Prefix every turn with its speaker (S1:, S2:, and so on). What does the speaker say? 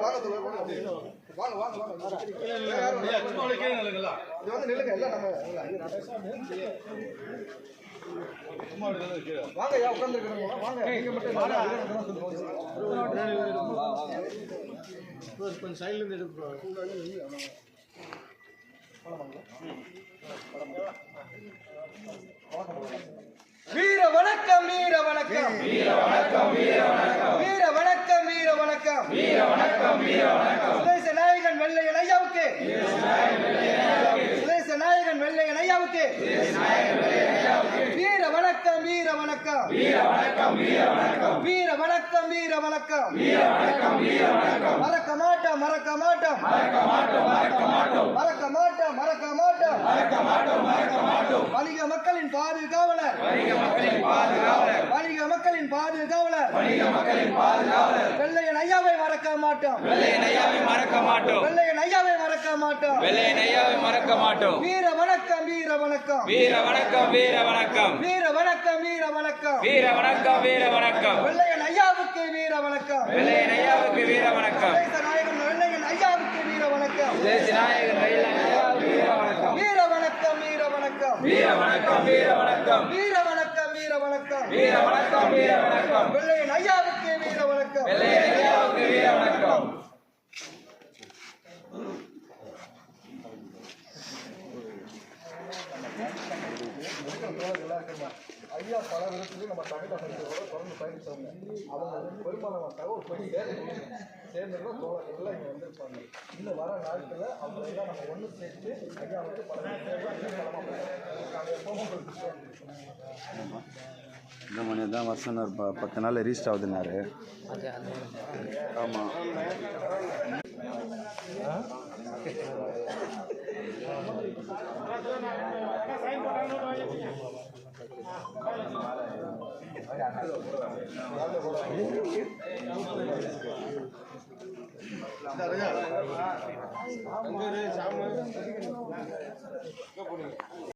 S1: வாங்க தோழர்கள் வாங்க வாங்க. நம்ம வந்து நில்லுங்க எல்லாம் வாங்க யா கொஞ்சம் சைட்லேருந்து
S2: எடுப்போம் வணக்கம். வீர வணக்கம் வீர வணக்கம். வீர வணக்கம் வீர வணக்கம் வீர வணக்கம் வீர வணக்கம் சுதேச நாயகன் வெள்ளையன் ஐயாவுக்கு. சுதேச நாயகன் வெள்ளையன் ஐயாவுக்கு. வீர வணக்கம் வீர வணக்கம். வீர வணக்கம் வீர வணக்கம். வீர வணக்கம் வீர வணக்கம் வீர வணக்கம் வீர வணக்கம் மறக்க மாட்டோம் மறக்க மாட்டோம். மறக்க மாட்டோம் மறக்க மாட்டோம். மறக்க மாட்டோம் மறக்க மாட்டோம் மறக்க மாட்டோம் மறக்க மாட்டோம் வணிக மக்களின் பாதுகாவலர். வணிக மக்களின் பாதுகாவலர். வணிக மக்களின் பாதுகாவலர். வணிக மக்களின் பாதுகாவலர். வெள்ளையன் ஐயாவை மறக்க மாட்டோம்.
S3: வெள்ளையன் ஐயாவை மறக்க மாட்டோம்.
S2: வெள்ளையன் ஐயாவை மறக்க மாட்டோம்.
S3: வெள்ளையன் ஐயாவை மறக்க மாட்டோம்.
S2: வீர வணக்கம் வீர வணக்கம்.
S3: வீர வணக்கம் வீர வணக்கம்.
S2: வீர வணக்கம் வீர வணக்கம்.
S3: வீர வணக்கம் வீர வணக்கம்.
S2: வெள்ளையன் ஐயாவுக்கு வீர வணக்கம்.
S3: வெள்ளையன் ஐயாவுக்கு வீர வணக்கம்.
S2: நாயகன் வெள்ளையன் ஐயாவுக்கு வீர வணக்கம்.
S3: நாயகன் வெள்ளையன் ஐயாவுக்கு வீர வணக்கம்
S2: வீர வணக்கம் வீர வணக்கம்
S3: வீர வணக்கம் வீர வணக்கம்
S2: வீர வணக்கம் வீர வணக்கம்
S3: வீர வணக்கம் வீர வணக்கம்
S2: வெள்ளையன் ஐயாவுக்கு வீர வணக்கம்
S3: வெள்ளையன் ஐயாவுக்கு வீர வணக்கம்
S1: ஐயா பல விதத்துலையும் நம்ம தமிழகத்தோட தொடர்ந்து பயணிச்சவங்க அவங்க வந்து பெரும்பாலான தகவல் போய் சேர்ந்து சேர்ந்துருக்கோம் தோழர்கள்லாம் இங்கே வந்திருப்பாங்க. இன்னும் வர நாட்களில் அவங்க எல்லாம் நம்ம ஒன்று சேர்த்து ஐயா வந்து பல
S4: இந்த மணி தான் வருஷம் பத்து நாள் ரீஸ்ட் ஆகுதுனாரு ஆமாம் சாமு